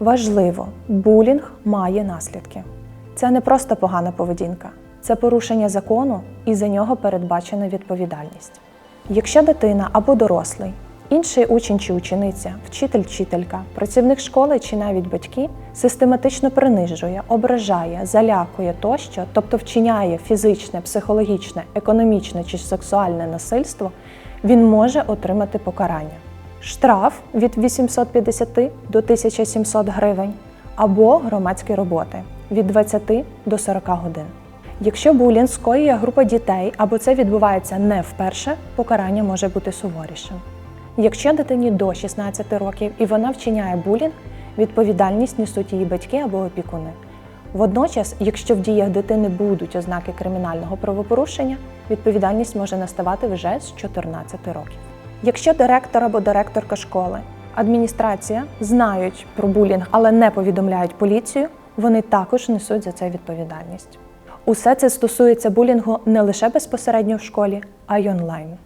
Важливо, булінг має наслідки. Це не просто погана поведінка, це порушення закону і за нього передбачена відповідальність. Якщо дитина або дорослий, інший учень чи учениця, вчитель, вчителька, працівник школи чи навіть батьки систематично принижує, ображає, залякує тощо, тобто вчиняє фізичне, психологічне, економічне чи сексуальне насильство, він може отримати покарання. Штраф від 850 до 1700 гривень або громадські роботи від 20 до 40 годин. Якщо булінг скоює група дітей або це відбувається не вперше, покарання може бути суворішим. Якщо дитині до 16 років і вона вчиняє булінг, відповідальність несуть її батьки або опікуни. Водночас, якщо в діях дитини будуть ознаки кримінального правопорушення, відповідальність може наставати вже з 14 років. Якщо директор або директорка школи, адміністрація знають про булінг, але не повідомляють поліцію, вони також несуть за це відповідальність. Усе це стосується булінгу не лише безпосередньо в школі, а й онлайн.